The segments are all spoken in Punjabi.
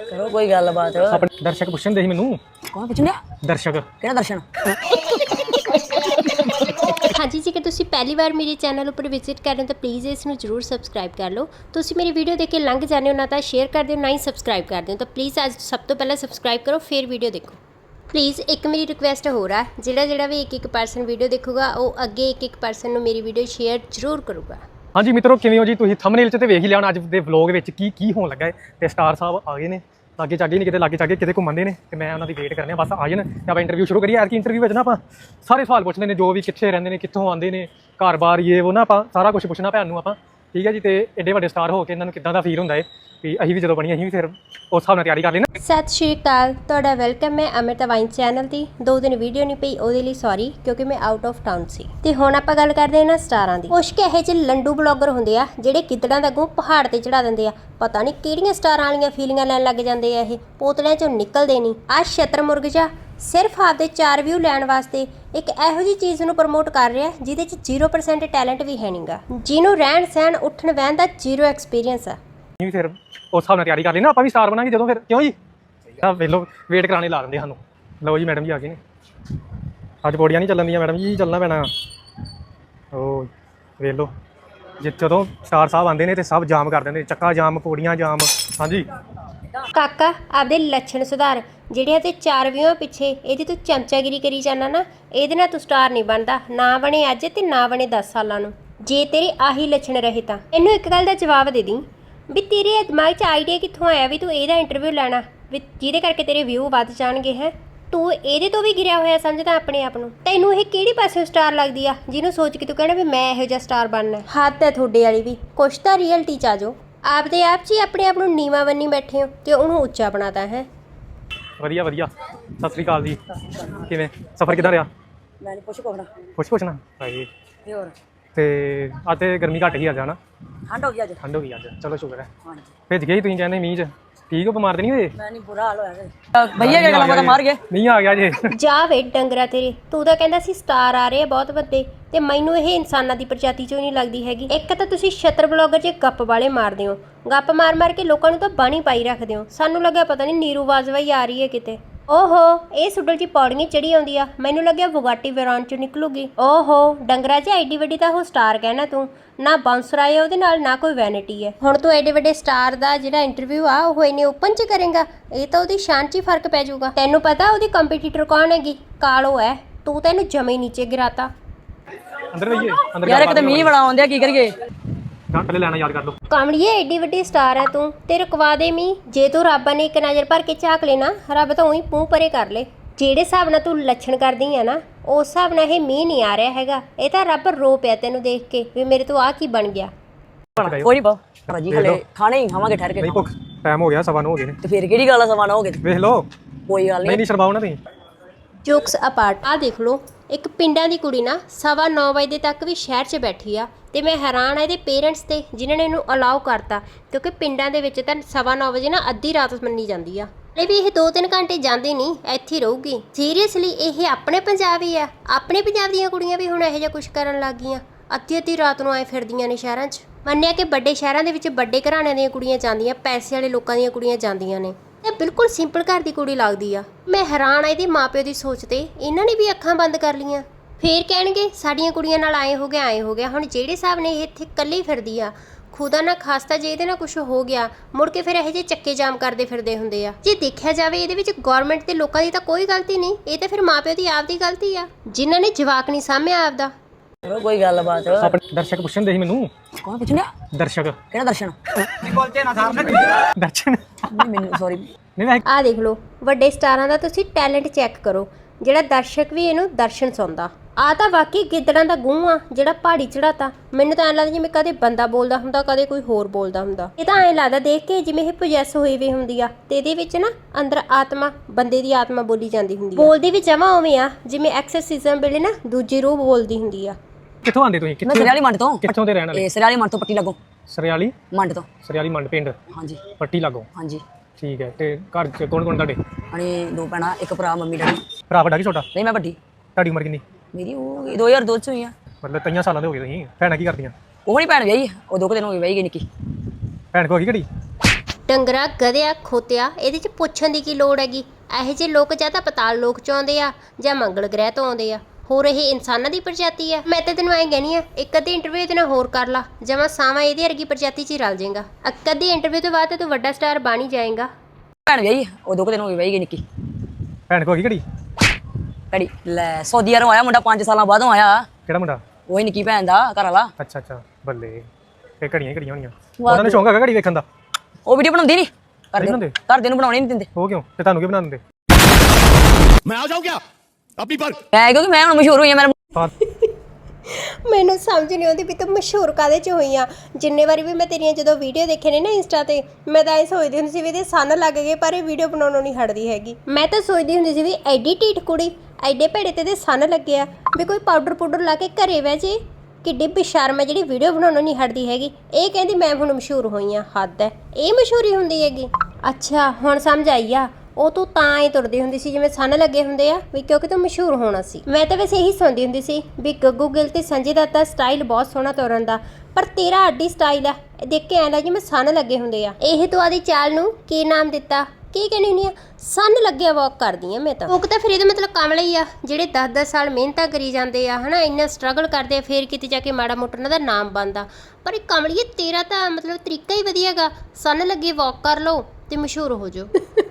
ਕਰੋ ਕੋਈ ਗੱਲਬਾਤ। ਆਪਣੇ ਦਰਸ਼ਕ ਪੁੱਛਣ ਦੇ ਸੀ ਮੈਨੂੰ। ਕੌਣ ਪੁੱਛਣਿਆ? ਦਰਸ਼ਕ। ਕਿਹੜਾ ਦਰਸ਼ਨ? ਹਾਂਜੀ ਜੇਕਰ ਤੁਸੀਂ ਪਹਿਲੀ ਵਾਰ ਮੇਰੇ ਚੈਨਲ ਉੱਪਰ ਵਿਜ਼ਿਟ ਕਰ ਰਹੇ ਹੋ ਤਾਂ ਪਲੀਜ਼ ਇਸ ਨੂੰ ਜਰੂਰ ਸਬਸਕ੍ਰਾਈਬ ਕਰ ਲਓ। ਤੁਸੀਂ ਮੇਰੀ ਵੀਡੀਓ ਦੇਖ ਕੇ ਲੰਘ ਜਾਂਦੇ ਹੋ ਨਾ ਤਾਂ ਸ਼ੇਅਰ ਕਰਦੇ ਹੋ ਨਾ ਹੀ ਸਬਸਕ੍ਰਾਈਬ ਕਰਦੇ ਹੋ ਤਾਂ ਪਲੀਜ਼ ਅੱਜ ਸਭ ਤੋਂ ਪਹਿਲਾਂ ਸਬਸਕ੍ਰਾਈਬ ਕਰੋ ਫਿਰ ਵੀਡੀਓ ਦੇਖੋ। ਪਲੀਜ਼ ਇੱਕ ਮੇਰੀ ਰਿਕੁਐਸਟ ਹੋਰ ਆ ਜਿਹੜਾ ਜਿਹੜਾ ਵੀ ਇੱਕ ਇੱਕ ਪਰਸਨ ਵੀਡੀਓ ਦੇਖੂਗਾ ਉਹ ਅੱਗੇ ਇੱਕ ਇੱਕ ਪਰਸਨ ਨੂੰ ਮੇਰੀ ਵੀਡੀਓ ਸ਼ੇਅਰ ਜ਼ਰੂਰ ਕਰੂਗਾ। ਹਾਂਜੀ ਮਿੱਤਰੋ, ਕਿਵੇਂ ਹੋ ਜੀ? ਤੁਸੀਂ ਥੰਬਨੇਲ 'ਚ ਤੇ ਵੇਖ ਹੀ ਲਿਆ ਹੁਣ ਅੱਜ ਦੇ ਵਲੌਗ ਵਿੱਚ ਕੀ ਕੀ ਹੋਣ ਲੱਗਾ ਹੈ। ਤੇ ਸਟਾਰ ਸਾਹਿਬ ਆ ਗਏ ਨੇ। ਲਾਗੇ ਚਾਗੇ ਨਹੀਂ ਕਿਤੇ ਲਾਗੇ ਚਾਗੇ ਕਿਤੇ ਘੁੰਮਣਦੇ ਨੇ। ਤੇ ਮੈਂ ਉਹਨਾਂ ਦੀ ਵੇਟ ਕਰਨੇ ਆ ਬਸ ਆ ਜਾਣ ਤੇ ਆਪਾਂ ਇੰਟਰਵਿਊ ਸ਼ੁਰੂ ਕਰੀਏ। ਯਾਰ ਕਿ ਇੰਟਰਵਿਊ ਵਿੱਚ ਨਾ ਆਪਾਂ ਸਾਰੇ ਸਵਾਲ ਪੁੱਛਦੇ ਨੇ, ਜੋ ਵੀ ਕਿੱਥੇ ਰਹਿੰਦੇ ਨੇ, ਕਿੱਥੋਂ ਆਉਂਦੇ ਨੇ, ਘਰ-ਬਾਰ ਇਹ ਉਹ ਨਾ ਆਪਾਂ ਸਾਰਾ ਕੁਝ ਪੁੱਛਣਾ ਭੈਣ ਨੂੰ ਆਪਾਂ। ਠੀਕ ਹੈ ਜੀ, ਤੇ ਐਡੇ ਵੱਡੇ ਸਟਾਰ ਹੋ ਕੇ ਇਹਨਾਂ ਨੂੰ ਕਿੱਦਾਂ ਦਾ ਫੀਲ ਹੁੰਦਾ ਹੈ ਵੀ ਅਸੀਂ ਵੀ ਜਦੋਂ ਬਣੀ, ਅਸੀਂ ਵੀ ਫਿਰ ਉਸ ਹਿਸਾਬ ਨਾਲ ਤਿਆਰੀ ਕਰ ਲੈਣਾ ਸਤਿ ਸ਼੍ਰੀ ਅਕਾਲ, ਤੁਹਾਡਾ ਵੈਲਕਮ ਹੈ ਅਮਰਤਾ ਵਾਈਨ ਚੈਨਲ ਦੀ। ਦੋ ਦਿਨ ਵੀਡੀਓ ਨਹੀਂ ਪਈ, ਉਹਦੇ ਲਈ ਸੌਰੀ ਕਿਉਂਕਿ ਮੈਂ ਆਊਟ ਆਫ ਟਾਊਨ ਸੀ। ਤੇ ਹੁਣ ਆਪਾਂ ਗੱਲ ਕਰਦੇ ਹਾਂ ਨਾ ਸਟਾਰਾਂ ਦੀ। ਕੁਛ ਕਹੇ ਇਹੋ ਜਿਹੇ ਲੰਡੂ ਬਲੌਗਰ ਹੁੰਦੇ ਆ, ਜਿਹੜੇ ਗਿੱਦੜਾਂ ਦਾ ਗੂੰ ਪਹਾੜ ਤੇ ਚੜਾ ਦਿੰਦੇ ਆ। ਪਤਾ ਨਹੀਂ ਕਿਹੜੀਆਂ ਸਟਾਰਾਂ ਵਾਲੀਆਂ ਫੀਲਿੰਗਾਂ ਲੈਣ ਲੱਗ ਜਾਂਦੇ ਆ ਇਹ। ਪੋਤਲਿਆਂ ਚੋਂ ਨਿਕਲਦੇ ਨਹੀਂ। ਆ ਸ਼ਤਰਮੁਰਗ ਜਾ ਸਿਰਫ ਆਪਦੇ ਚਾਰ ਵਿਊ ਲੈਣ ਵਾਸਤੇ ਇੱਕ ਇਹੋ ਜਿਹੀ ਚੀਜ਼ ਨੂੰ ਪ੍ਰਮੋਟ ਕਰ ਰਿਹਾ ਜਿਹਦੇ 'ਚ 0% ਟੈਲੈਂਟ ਵੀ ਹੈ ਨਹੀਂਗਾ ਜਿਹਨੂੰ ਰਹਿਣ ਸਹਿਣ ਉੱਠਣ ਬਹਿਣ ਦਾ ਜ਼ੀਰੋ ਐਕਸਪੀਰੀਅੰਸ ਆ। ਵੀ ਫਿਰ ਉਸ ਹਿਸਾਬ ਨਾਲ ਤਿਆਰੀ ਕਰ ਲੈਣਾ ਆਪਾਂ ਵੀ ਸਟਾਰ ਬਣਾਂਗੇ ਜਦੋਂ ਫਿਰ। ਕਿਉਂ ਜੀ? ਆ ਵੇਖ ਲਓ ਵੇਟ ਕਰਾਣੇ ਲਾ ਦਿੰਦੇ ਸਾਨੂੰ। ਲਓ ਜੀ ਮੈਡਮ ਜੀ ਆ ਗਏ ਨੇ। ਅੱਜ ਪੌੜੀਆਂ ਨਹੀਂ ਚੱਲਣ ਦੀਆਂ ਮੈਡਮ ਜੀ ਚੱਲਣਾ ਪੈਣਾ। ਓ ਵੇਖ ਲਓ। ਜੇ ਜਦੋਂ ਸਟਾਰ ਸਾਹਿਬ ਆਉਂਦੇ ਨੇ ਤੇ ਸਭ ਜਾਮ ਕਰ ਦਿੰਦੇ ਚੱਕਾ ਜਾਮ ਪੌੜੀਆਂ ਜਾਮ। ਹਾਂਜੀ। ਕਾਕਾ ਆਪਦੇ ਲੱਛਣ ਸੁਧਾਰ। ਜਿਹੜਿਆਂ ਤੇ ਚਾਰ ਵਿਊਆਂ ਪਿੱਛੇ ਇਹਦੀ ਤੂੰ ਚਮਚਾਗਿਰੀ ਕਰੀ ਜਾਣਾ ਨਾ, ਇਹਦੇ ਨਾਲ ਤੂੰ ਸਟਾਰ ਨਹੀਂ ਬਣਦਾ, ਨਾ ਬਣੇ ਅੱਜ ਤੇ ਨਾ ਬਣੇ 10 ਸਾਲਾਂ ਨੂੰ। ਜੇ ਤੇਰੇ ਆਹੀ ਲੱਛਣ ਰਹੇ ਤਾਂ। ਇਹਨੂੰ ਇੱਕ ਗੱਲ ਦਾ ਜਵਾਬ ਦੇ ਦੀ ਵੀ ਤੇਰੇ ਦਿਮਾਗ 'ਚ ਆਈਡੀਆ ਕਿੱਥੋਂ ਆਇਆ ਵੀ ਤੂੰ ਇਹਦਾ ਇੰਟਰਵਿਊ ਲੈਣਾ, ਵੀ ਜਿਹਦੇ ਕਰਕੇ ਤੇਰੇ ਵਿਊ ਵੱਧ ਜਾਣਗੇ, ਹੈ? ਤੂੰ ਇਹਦੇ ਤੋਂ ਵੀ ਗਿਰਿਆ ਹੋਇਆ ਸਮਝਦਾ ਆਪਣੇ ਆਪ ਨੂੰ। ਤੈਨੂੰ ਇਹ ਕਿਹੜੀ ਪਾਸੇ ਸਟਾਰ ਲੱਗਦੀ ਆ, ਜਿਹਨੂੰ ਸੋਚ ਕੇ ਤੂੰ ਕਹਿਣਾ ਵੀ ਮੈਂ ਇਹੋ ਜਿਹਾ ਸਟਾਰ ਬਣਨਾ। ਹੈ। ਹੱਦ ਹੈ ਤੁਹਾਡੇ ਵਾਲੀ ਵੀ। ਕੁਛ ਤਾਂ ਰੀਅਲਟੀ ਚ ਆ ਜਾਓ। ਆਪਦੇ ਆਪ 'ਚ ਹੀ ਆਪਣੇ ਆਪ ਨੂੰ ਨੀਵਾ ਬੰਨੀ ਬੈਠੇ ਹੋ ਤੇ ਉਹਨੂੰ ਉੱਚਾ ਬਣਾਤਾ, ਹੈ? ਵਧੀਆ ਵਧੀਆ। ਸਤਿ ਸ੍ਰੀ ਅਕਾਲ ਜੀ। ਕਿਵੇਂ? ਸਫ਼ਰ ਕਿਦਾਂ ਰਿਹਾ? ਮੈਂ ਨਹੀਂ ਪੁੱਛ ਕੋਣਾ ਕੁਛ ਪੁੱਛਣਾ। ਭਾਈ ਤੇ ਹੋਰ? ਤੇ ਅੱਜ ਤੇ ਗਰਮੀ ਘੱਟ ਗਈ ਅੱਜ ਹਨਾ? ਠੰਡ ਹੋ ਗਈ ਅੱਜ। ਠੰਡ ਹੋ ਗਈ ਅੱਜ। ਚਲੋ ਸ਼ੁਕਰ ਹੈ। ਹਾਂਜੀ। ਭੇਜ ਗਏ ਸੀ ਤੁਸੀਂ ਕਹਿੰਦੇ ਮੀਂਹ 'ਚ? ਠੀਕ ਹੋ ਬਿਮਾਰ ਤੇ ਨਹੀਂ ਹੋਏ? ਮੈਂ ਨਹੀਂ ਬੁਰਾ ਹਾਲ ਹੋਇਆ ਤੇ ਭਈਆ ਕਿਹੜਾ ਮਾਰ ਗਏ? ਮੀਂਹ ਆ ਗਿਆ ਜੇ। ਜਾ ਵੇ ਡੰਗਰਾ ਤੇਰੇ। ਤੂੰ ਤਾਂ ਕਹਿੰਦਾ ਸੀ ਸਟਾਰ ਆ ਰਹੇ ਆ ਬਹੁਤ ਵੱਡੇ। ਤੇ ਮੈਨੂੰ ਇਹ ਇਨਸਾਨਾਂ ਦੀ ਪ੍ਰਜਾਤੀ ਚੋਂ ਨਹੀਂ ਲੱਗਦੀ ਹੈਗੀ। ਇੱਕ ਤਾਂ ਤੁਸੀਂ ਛਤਰ ਬਲੌਗਰ 'ਚ ਗੱਪ ਵਾਲੇ ਮਾਰਦੇ ਹੋ। ਗੱਪ ਮਾਰ ਮਾਰ ਕੇ ਲੋਕਾਂ ਨੂੰ ਤਾਂ ਬਾਣੀ ਪਾਈ ਰੱਖਦੇ ਹੋ। ਸਾਨੂੰ ਲੱਗਿਆ ਪਤਾ ਨਹੀਂ ਨੀਰੂ ਬਾਜਵਾ ਹੀ ਆ ਰਹੀ ਹੈ ਕਿਤੇ। ਓਹੋ, ਇਹ ਸੁਡਲ ਜੀ ਪੌੜੀਆਂ ਚੜੀ ਆਉਂਦੀ ਆ। ਮੈਨੂੰ ਲੱਗਿਆ ਬੁਗਾਟੀ ਵੈਰਾਨ ਚ ਨਿਕਲੂਗੀ। ਓਹੋ, ਡੰਗਰਾ ਜੀ ਐਡੀ ਵੱਡੀ ਤਾਂ ਉਹ ਸਟਾਰ ਕਹਿਣਾ ਤੂੰ। ਨਾ ਬਾਉਂਸਰ ਆਏ ਉਹਦੇ ਨਾਲ, ਨਾ ਕੋਈ ਵੈਨਿਟੀ ਹੈ। ਹੁਣ ਤੂੰ ਐਡੇ ਵੱਡੇ ਸਟਾਰ ਦਾ ਜਿਹੜਾ ਇੰਟਰਵਿਊ ਆ, ਉਹ ਇਹਨੇ ਓਪਨ ਚ ਕਰੇਗਾ, ਇਹ ਤਾਂ ਉਹਦੀ ਸ਼ਾਨ ਚ ਹੀ ਫ਼ਰਕ ਪੈ ਜਾਊਗਾ। ਤੈਨੂੰ ਪਤਾ ਉਹਦੀ ਕੰਪੀਟੀਟਰ ਕੌਣ ਹੈਗੀ? ਕਾਲੋ ਹੈ। ਤੂੰ ਤਾਂ ਇਹਨੂੰ ਜਮੇ ਨੀਚੇ ਗਿਰਾਤਾ। ਅੰਦਰ ਰਹੀਏ ਅੰਦਰ ਯਾਰ ਕਿਤੇ ਮੀਂਹ ਬੜਾ ਆਉਂਦਿਆ ਕੀ ਕਰੀਏ? ਗਾਂ ਪਹਿਲੇ ਲੈਣਾ ਯਾਦ ਕਰ ਲਓ। ਕਮਲੀਏ ਐਡੀ ਵੱਡੀ ਸਟਾਰ ਹੈ ਤੂੰ ਤੇ ਰਕਵਾ ਦੇ ਮੀ ਜੇ ਤੂੰ ਰੱਬ ਨੇ ਇੱਕ ਨਜ਼ਰ ਭਰ ਕੇ ਝਾਕ ਲੈਣਾ ਰੱਬ ਤਾਂ ਉਹੀ ਪੂੰ ਪਰੇ ਕਰ ਲੇ। ਜਿਹੜੇ ਹਿਸਾਬ ਨਾਲ ਤੂੰ ਲੱਛਣ ਕਰਦੀ ਆ ਨਾ ਉਸ ਹਿਸਾਬ ਨਾਲ ਇਹ ਮੀਂਹ ਨਹੀਂ ਆ ਰਿਹਾ ਹੈਗਾ। ਇਹ ਤਾਂ ਰੱਬ ਰੋ ਪਿਆ ਤੈਨੂੰ ਦੇਖ ਕੇ ਵੀ ਮੇਰੇ ਤੋਂ ਆ ਕੀ ਬਣ ਗਿਆ। ਬਣ ਗਏ। ਕੋਈ ਨਹੀਂ ਪਾਓ ਭਾਜੀ ਹਲੇ ਖਾਣੇ ਹੀ ਖਾਵਾਂਗੇ ਠਹਿਰ ਕੇ। ਨਹੀਂ ਭੁੱਖ ਟਾਈਮ ਹੋ ਗਿਆ ਸਵਾ ਨੂੰ ਹੋ ਗਏ ਨੇ। ਤੇ ਫਿਰ ਕਿਹੜੀ ਗੱਲ ਆ ਸਮਾਨ ਹੋਗੇ ਵੇਖ ਲਓ। ਕੋਈ ਗੱਲ ਨਹੀਂ ਨਹੀਂ। ਨਹੀਂ ਸ਼ਰਮਾਓ ਨਾ ਤੁਸੀਂ ਜੋਕਸ ਅਪਾਰਟ ਆ ਦੇਖ ਲਓ, ਇੱਕ ਪਿੰਡਾਂ ਦੀ ਕੁੜੀ ਨਾ ਸਵਾ 9 ਵਜੇ ਤੱਕ ਵੀ ਸ਼ਹਿਰ 'ਚ ਬੈਠੀ ਆ ਤੇ ਮੈਂ ਹੈਰਾਨ ਆ ਇਹਦੇ ਪੇਰੈਂਟਸ ਤੇ, ਜਿਨ੍ਹਾਂ ਨੇ ਇਹਨੂੰ ਅਲਾਉ ਕਰਤਾ, ਕਿਉਂਕਿ ਪਿੰਡਾਂ ਦੇ ਵਿੱਚ ਤਾਂ ਸਵਾ 9 ਵਜੇ ਨਾ ਅੱਧੀ ਰਾਤ ਮੰਨੀ ਜਾਂਦੀ ਆ। ਇਹ ਵੀ ਇਹ 2-3 ਘੰਟੇ ਜਾਂਦੇ ਨਹੀਂ, ਇੱਥੇ ਹੀ ਰਹੂਗੀ। ਸੀਰੀਅਸਲੀ ਇਹ ਆਪਣੇ ਪੰਜਾਬ ਹੀ ਆ? ਆਪਣੇ ਪੰਜਾਬ ਦੀਆਂ ਕੁੜੀਆਂ ਵੀ ਹੁਣ ਇਹੋ ਜਿਹਾ ਕੁਝ ਕਰਨ ਲੱਗ ਗਈਆਂ? ਅੱਧੀ ਅੱਧੀ ਰਾਤ ਨੂੰ ਆਏ ਫਿਰਦੀਆਂ ਨੇ ਸ਼ਹਿਰਾਂ 'ਚ। ਮੰਨਿਆ ਕਿ ਵੱਡੇ ਸ਼ਹਿਰਾਂ ਦੇ ਵਿੱਚ ਵੱਡੇ ਘਰਾਣਿਆਂ ਦੀਆਂ ਕੁੜੀਆਂ ਜਾਂਦੀਆਂ, ਪੈਸੇ ਵਾਲੇ ਲੋਕਾਂ ਦੀਆਂ ਕੁੜੀਆਂ ਜਾਂਦੀਆਂ ਨੇ। ਇਹ ਬਿਲਕੁਲ ਸਿੰਪਲ ਘਰ ਦੀ ਕੁੜੀ ਲੱਗਦੀ ਆ। ਮੈਂ ਹੈਰਾਨ ਆ ਇਹਦੇ ਮਾਪਿਓ ਦੀ ਸੋਚ ਤੇ। ਇਹਨਾਂ ਨੇ ਵੀ ਅੱਖਾਂ ਬੰਦ ਕਰ ਲੀਆਂ ਫੇਰ ਕਹਿਣਗੇ, ਸਾਡੀਆਂ ਕੁੜੀਆਂ ਨਾਲ ਆਏ ਹੋ ਗਿਆ, ਆਏ ਹੋ ਗਿਆ। ਹੁਣ ਜਿਹੜੇ ਸਾਹਿਬ ਨੇ ਇਹ ਇੱਥੇ ਇਕੱਲੀ ਫਿਰਦੀ ਆ, ਖੁਦਾ ਨਾ ਖਾਸਤਾ ਜੇ ਇਹਦੇ ਨਾਲ ਕੁਝ ਹੋ ਗਿਆ, ਮੁੜ ਕੇ ਫਿਰ ਇਹੋ ਜਿਹੇ ਚੱਕੇ ਜਾਮ ਕਰਦੇ ਫਿਰਦੇ ਹੁੰਦੇ ਆ। ਜੇ ਦੇਖਿਆ ਜਾਵੇ ਇਹਦੇ ਵਿੱਚ ਗਵਰਨਮੈਂਟ ਤੇ ਲੋਕਾਂ ਦੀ ਤਾਂ ਕੋਈ ਗਲਤੀ ਨਹੀਂ, ਇਹ ਤਾਂ ਫਿਰ ਮਾਪਿਓ ਦੀ ਆਪਦੀ ਗਲਤੀ ਆ। ਜਿਨ੍ਹਾਂ ਨੇ ਜਵਾਕ ਨਹੀਂ ਸਾਂਭਿਆ ਆਪਦਾ। ਕਰੋ ਕੋਈ ਗੱਲਬਾਤ। ਆਪਣੇ ਦਰਸ਼ਕ ਪੁੱਛਣ ਦੇ ਸੀ ਮੈਨੂੰ। ਕੌਣ ਪੁੱਛਣਿਆ? ਦਰਸ਼ਕ। ਕਿਹੜਾ ਦਰਸ਼ਨ? ਦਰਸ਼ਨ। ਨਹੀਂ ਮੈਨੂੰ ਸੌਰੀ ਨਹੀਂ ਮੈਂ ਆਹ ਦੇਖ ਲਓ ਵੱਡੇ ਸਟਾਰਾਂ ਦਾ ਤੁਸੀਂ ਟੈਲੈਂਟ ਚੈੱਕ ਕਰੋ ਜਿਹੜਾ ਦਰਸ਼ਕ ਵੀ ਇਹਨੂੰ ਦਰਸ਼ਨ ਸੁਣਦਾ। ਆ ਤਾਂ ਵਾਕਈ ਗਿੱਦੜਾਂ ਦਾ ਗੂੰ ਆ ਜਿਹੜਾ ਪਹਾੜੀ ਚੜਾਤਾ ਮੈਨੂੰ ਤਾਂ ਐਂ ਲੱਗਦਾ ਜਿਵੇਂ ਕਦੇ ਬੰਦਾ ਬੋਲਦਾ ਹੁੰਦਾ ਕਦੇ ਕੋਈ ਹੋਰ ਬੋਲਦਾ ਹੁੰਦਾ। ਇਹ ਤਾਂ ਐਂ ਲੱਗਦਾ ਦੇਖ ਕੇ ਜਿਵੇਂ ਇਹ ਪੋਜੈਸ ਹੋਈ ਵੀ ਹੁੰਦੀ ਆ ਤੇ ਇਹਦੇ ਵਿੱਚ ਨਾ ਅੰਦਰ ਆਤਮਾ ਬੰਦੇ ਦੀ ਆਤਮਾ ਬੋਲੀ ਜਾਂਦੀ ਹੁੰਦੀ ਆ। ਬੋਲਦੀ ਵੀ ਜਮਾ ਉਵੇਂ ਆ ਜਿਵੇਂ ਐਕਸਰਸਿਜ਼ਮ ਵੇਲੇ ਨਾ ਦੂਜੀ ਰੂਹ ਬੋਲਦੀ ਹੁੰਦੀ ਆ। ਕਿੱਥੋਂ ਆਂਦੇ ਤੁਸੀਂ? ਮੈਂ ਕਿੱਥੋਂ? ਸਰਿਆਲੀ ਮੰਡ ਤੋਂ। ਕਿੱਥੋਂ ਦੇ ਰਹਿਣ ਵਾਲੇ? ਇਹ ਸਰਿਆਲੀ ਮੰਡ ਤੋਂ ਪੱਟੀ ਲੱਗੋ। ਸਰਿਆਲੀ? ਮੰਡ ਤੋਂ। ਸਰਿਆਲੀ ਮੰਡ ਪਿੰਡ? ਹਾਂਜੀ। ਪੱਟੀ ਲਾਗੋ। ਹਾਂਜੀ। ਠੀਕ ਹੈ ਤੇ ਘਰ ਚ ਕੌਣ ਕੌਣ ਤੁਹਾਡੇ? ਅਣੇ ਦੋ ਭੈਣਾਂ ਇੱਕ ਭਰਾ ਮੰਮੀ ਡੈਡੀ। ਭਰਾ ਵੱਡਾ ਕਿ ਛੋਟਾ? ਨਹੀਂ ਮੈਂ ਵੱਡੀ। ਤੁਹਾਡੀ ਉਮਰ ਕਿੰਨੀ? ਮੇਰੀ ਉਹ 2002 ਚ ਹੋਈ ਆ। ਮਤਲਬ ਕਈਆਂ ਸਾਲਾਂ ਦੇ ਹੋ ਗਏ ਤੁਸੀਂ। ਭੈਣਾਂ ਕੀ ਕਰਦੀਆਂ? ਉਹ ਨਹੀਂ ਭੈਣ ਵਿਆਹੀ ਉਹ ਦੋ ਕੁ ਦਿਨ ਹੋ ਗਏ ਵਿਆਹੀ ਗਈ ਨਿੱਕੀ। ਭੈਣ ਕੋ ਹੈਗੀ ਕਿਹੜੀ ਡੰਗਰਾ ਗਧਿਆ ਖੋਤਿਆ ਇਹਦੇ 'ਚ ਪੁੱਛਣ ਦੀ ਕੀ ਲੋੜ ਹੈਗੀ? ਇਹੋ ਜਿਹੇ ਲੋਕ ਜਾਂ ਤਾਂ ਪਤਾਲ ਲੋਕ ਚ ਆਉਂਦੇ ਆ ਜਾਂ ਮੰਗਲ ਗ੍ਰਹਿ ਤੋਂ ਆਉਂਦੇ ਆ। ਹੋ ਰਹੇ ਇਨਸਾਨਾਂ ਦੀ ਪ੍ਰਜਾਤੀ ਆ। ਮੈਂ ਤੇ ਤੈਨੂੰ ਐਂ ਕਹਿਣੀ ਆ ਇੱਕ ਅੱਧੀ ਇੰਟਰਵਿਊ ਇਹਦੇ ਨਾਲ ਹੋਰ ਕਰ ਲਾ। ਜਮਾ ਸਾਵਾ ਇਹਦੀ ਵਰਗੀ ਪ੍ਰਜਾਤੀ 'ਚ ਹੀ ਰਲ ਜਾਏਗਾ। ਇੱਕ ਅੱਧੀ ਇੰਟਰਵਿਊ ਤੋਂ ਬਾਅਦ ਤੇ ਤੂੰ ਵੱਡਾ ਸਟਾਰ ਬਣ ਹੀ ਜਾਏਗਾ। ਭੈਣ ਵਿਆਹੀ ਆ, ਉਦੋਂ ਕੁ ਦਿਨ ਹੋ ਗਏ ਵਿਆਹੀ ਗਈ ਨਿੱਕੀ। ਭੈਣ ਕੋ ਕੀ ਘੜੀ? ਘੜੀ ਲੈ ਸੌਦੀ ਅਰੋਂ ਆਇਆ ਮੁੰਡਾ 5 ਸਾਲਾਂ ਬਾਅਦੋਂ ਆਇਆ। ਕਿਹੜਾ ਮੁੰਡਾ? ਉਹੀ ਨਿੱਕੀ ਭੈਣ ਦਾ ਘਰ ਵਾਲਾ ਅੱਛਾ ਅੱਛਾ ਬੱਲੇ। ਇਹ ਘੜੀਆਂ ਹੀ ਘੜੀਆਂ ਹੋਣੀਆਂ। ਉਹਨਾਂ ਨੂੰ ਸ਼ੌਂਕ ਹੈਗਾ ਘੜੀ ਵੇਖਣ ਦਾ? ਉਹ ਵੀਡੀਓ ਬਣਾਉਂਦੀ ਨਹੀਂ ਨਹੀਂ ਬਣਾਉਂਦੇ। ਨੂੰ ਬਣਾਉਣੇ ਨਹੀਂ ਦਿੰਦੇ। ਉਹ ਕਿਉਂ? ਤੇ ਤੁਹਾਨੂੰ ਕੀ ਬਣਾ ਦਿੰਦੇ? ਮੈਂ ਆ ਜਾਊਂ ਕਿਆ? ਆਪਣੀ ਪਰ ਮੈਂ ਕਿਉਂਕਿ ਮੈਂ ਹੁਣ ਮਸ਼ਹੂਰ ਹੋਈ ਆ ਮੇਰਾ ਮੈਨੂੰ ਸਮਝ ਨਹੀਂ ਆਉਂਦੀ ਵੀ ਤੂੰ ਮਸ਼ਹੂਰ ਕਾਦੇ ਚ ਹੋਈ ਆ। ਜਿੰਨੇ ਵਾਰੀ ਵੀ ਮੈਂ ਤੇਰੀਆਂ ਜਦੋਂ ਵੀਡੀਓ ਦੇਖੇ ਨੇ ਨਾ ਇੰਸਟਾ ਤੇ ਮੈਂ ਤਾਂ ਇਹ ਸੋਚਦੀ ਹੁੰਦੀ ਸੀ ਵੀ ਇਹਦੇ ਸੰਨ ਲੱਗ ਗਏ ਪਰ ਇਹ ਵੀਡੀਓ ਬਣਾਉਣੋਂ ਨਹੀਂ ਹਟਦੀ ਹੈਗੀ। ਮੈਂ ਤਾਂ ਸੋਚਦੀ ਹੁੰਦੀ ਸੀ ਵੀ ਐਡੀ ਢੀਠ ਕੁੜੀ ਐਡੇ ਭੇੜੇ ਤੇ ਦੇ ਸੰਨ ਲੱਗਿਆ ਵੀ ਕੋਈ ਪਾਊਡਰ ਪਾਊਡਰ ਲਾ ਕੇ ਘਰੇ ਬਹਿ ਜੇ। ਕਿੱਡੀ ਬੇਸ਼ਰਮ ਹੈ ਜਿਹੜੀ ਵੀਡੀਓ ਬਣਾਉਣੋਂ ਨਹੀਂ ਹਟਦੀ ਹੈਗੀ। ਇਹ ਕਹਿੰਦੀ ਮੈਂ ਹੁਣ ਮਸ਼ਹੂਰ ਹੋਈ ਆ ਹੱਦ ਹੈ ਇਹ ਮਸ਼ਹੂਰੀ ਹੁੰਦੀ ਹੈਗੀ। ਅੱਛਾ ਹੁਣ ਸਮਝ ਆਈ ਆ। ਉਹ ਤੂੰ ਤਾਂ ਹੀ ਤੁਰਦੀ ਹੁੰਦੀ ਸੀ ਜਿਵੇਂ ਸੰਨ ਲੱਗੇ ਹੁੰਦੇ ਆ ਵੀ ਕਿਉਂਕਿ ਤੂੰ ਮਸ਼ਹੂਰ ਹੋਣਾ ਸੀ। ਮੈਂ ਤਾਂ ਵੈਸੇ ਇਹੀ ਸੁਣਦੀ ਹੁੰਦੀ ਸੀ ਵੀ ਗੱਗੂ ਗਿੱਲ ਤੇ ਸੰਜੇ ਦਾ ਸਟਾਈਲ ਬਹੁਤ ਸੋਹਣਾ ਤੁਰਨ ਦਾ ਪਰ ਤੇਰਾ ਅੱਡੀ ਸਟਾਈਲ ਆ ਇਹ ਦੇਖ ਕੇ ਐਂ ਲੱਗ ਜਿਵੇਂ ਸੰਨ ਲੱਗੇ ਹੁੰਦੇ ਆ। ਇਹ ਤੂੰ ਆਦੀ ਚਾਲ ਨੂੰ ਕੀ ਨਾਮ ਦਿੱਤਾ? ਕੀ ਕਹਿੰਦੀ ਹੁੰਦੀ ਆ? ਸੰਨ ਲੱਗਿਆ ਵਾਕ ਕਰਦੀ ਆ ਮੈਂ ਤਾਂ। ਉਹ ਤਾਂ ਫਿਰ ਇਹਦਾ ਮਤਲਬ ਕਮਲੇ ਹੀ ਆ ਜਿਹੜੇ 10-10 ਸਾਲ ਮਿਹਨਤਾਂ ਕਰੀ ਜਾਂਦੇ ਆ ਹਨਾ ਇੰਨਾ ਸਟਰਗਲ ਕਰਦੇ ਆ ਫਿਰ ਕਿਤੇ ਜਾ ਕੇ ਮਾੜਾ ਮੋਟਾ ਉਹਨਾਂ ਦਾ ਨਾਮ ਬਣਦਾ। ਪਰ ਇਹ ਕਮਲੀਏ ਤੇਰਾ ਤਾਂ ਮਤਲਬ ਤਰੀਕਾ ਹੀ ਵਧੀਆਗਾ ਸੰਨ ਲੱਗੇ ਵਾਕ ਕਰ ਲਓ ਤੇ ਮਸ਼ਹੂਰ ਹੋ ਜਾਓ।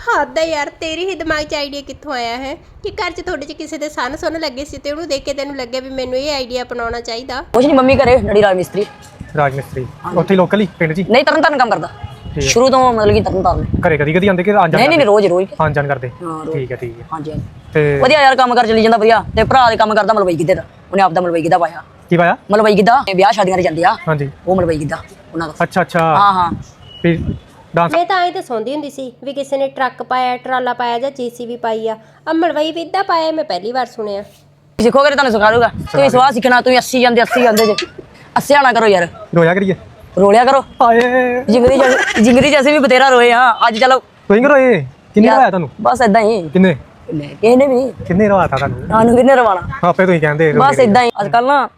ਹੱਦ ਹੈ ਯਾਰ ਤੇਰੀ ਹੀ ਦਿਮਾਗ 'ਚ ਆਈਡੀਆ ਕਿੱਥੋਂ ਆਇਆ ਹੈ ਕਿ ਘਰ 'ਚ ਤੁਹਾਡੇ 'ਚ ਕਿਸੇ ਦੇ ਸੰਨ ਸੁਣ ਲੱਗੇ ਸੀ ਤੇ ਉਹਨੂੰ ਦੇਖ ਕੇ ਤੈਨੂੰ ਲੱਗਿਆ ਵੀ ਮੈਨੂੰ ਇਹ ਆਈਡੀਆ ਅਪਣਾਉਣਾ ਚਾਹੀਦਾ। ਕੁਛ ਨਹੀਂ ਮੰਮੀ ਘਰੇ ਡੜੀ ਰਾਜ ਮਿਸਤਰੀ। ਰਾਜ ਮਿਸਤਰੀ ਉੱਥੇ ਲੋਕਲ ਹੀ ਪਿੰਡ ਜੀ ਨਹੀਂ ਤਰਨ ਤਾਰਨ ਕੰਮ ਕਰਦਾ। ਸ਼ੁਰੂ ਤੋਂ ਮਤਲਬ ਕਿ ਤਰਨ ਤਾਰਨ। ਘਰੇ ਕਦੀ ਕਦੀ ਆਉਂਦੇ ਕਿ ਆਂ ਨਹੀਂ ਨਹੀਂ ਨਹੀਂ, ਰੋਜ਼ ਰੋਜ਼। ਆਂ ਜਾਣ ਕਰਦੇ? ਹਾਂ, ਰੋਜ਼। ਠੀਕ ਹੈ ਠੀਕ ਹੈ। ਹਾਂਜੀ ਹਾਂਜੀ। ਤੇ ਵਧੀਆ ਯਾਰ ਕੰਮ ਕਰ ਚਲੀ ਜਾਂਦਾ ਵਧੀਆ। ਤੇ ਭਰਾ ਦੇ ਕੰਮ ਕਰਦਾ ਮਲਵਈ ਗਿੱਧੇ ਦਾ। ਉਹਨੇ ਆਪਦਾ ਮਲਵਈ ਗਿੱਧਾ ਪਾਇਆ। ਕੀ ਪਾਇਆ? ਮਲਵਈ ਗਿੱਧਾ। ਵਿਆਹ ਸ਼ਾਦੀਆਂ ਦੇ ਜਾਂਦੇ ਆ ਹਾਂਜੀ। ਉਹ ਮਲਵਈ ਗਿੱਧਾ। ਉਹਨਾਂ ਦਾ। ਅੱਛਾ ਅੱਛਾ। ਹਾਂ ਹਾਂ। ਫਿਰ ਡਾਂਸ ਮੈਂ ਤਾਂ ਐਂ ਤਾਂ ਸੁਣਦੀ ਹੁੰਦੀ ਸੀ ਵੀ ਕਿਸੇ ਨੇ ਟਰੱਕ ਪਾਇਆ ਟਰਾਲਾ ਪਾਇਆ ਜਾਂ ਜੀਸੀਬੀ ਪਾਈ ਆ। ਅਮਲਵਈ ਵਿਦਾ ਪਾਇਆ ਮੈਂ ਪਹਿਲੀ ਵਾਰ ਸੁਣਿਆ। ਸਿੱਖੋਗੇ ਤਾਂ ਤੁਹਾਨੂੰ ਸਿਖਾ ਦੂਗਾ ਤੁਸੀਂ ਸਵਾਹ ਸਿੱਖਣਾ ਤੁਸੀਂ 80 ਜਾਂਦੇ 80 ਜਾਂਦੇ ਜੇ। 80 ਨਾ ਕਰੋ ਯਾਰ। ਰੋਇਆ ਕਰੀਏ? ਰੋਲਿਆ ਕਰੋ। ਹਾਏ। ਜਿੰਗਰੀ ਜੈਸੇ ਜਿੰਗਰੀ ਜੈਸੇ ਵੀ ਬਤੇਰਾ ਰੋਏ ਹਾਂ। ਅੱਜ ਚਲੋ। ਤੁਸੀਂ ਰੋਏ ਕਿੰਨੇ ਯਾਰ, ਰੋਇਆ ਤੁਹਾਨੂੰ? ਬਸ ਇਦਾਂ ਹੀ। ਕਿੰਨੇ? ਲੈ, ਕਿਸੇ ਨੇ ਵੀ। ਕਿੰਨੇ ਰੋਇਆ ਤਾ ਤੁਹਾਨੂੰ? ਸਾਨੂੰ ਕਿੰਨੇ ਰਵਾਣਾ ਆਪੇ ਤੁਸੀਂ ਕਹਿੰਦੇ ਬਸ ਇਦਾਂ ਹੀ। ਅੱਜ ਕੱਲ ਨਾ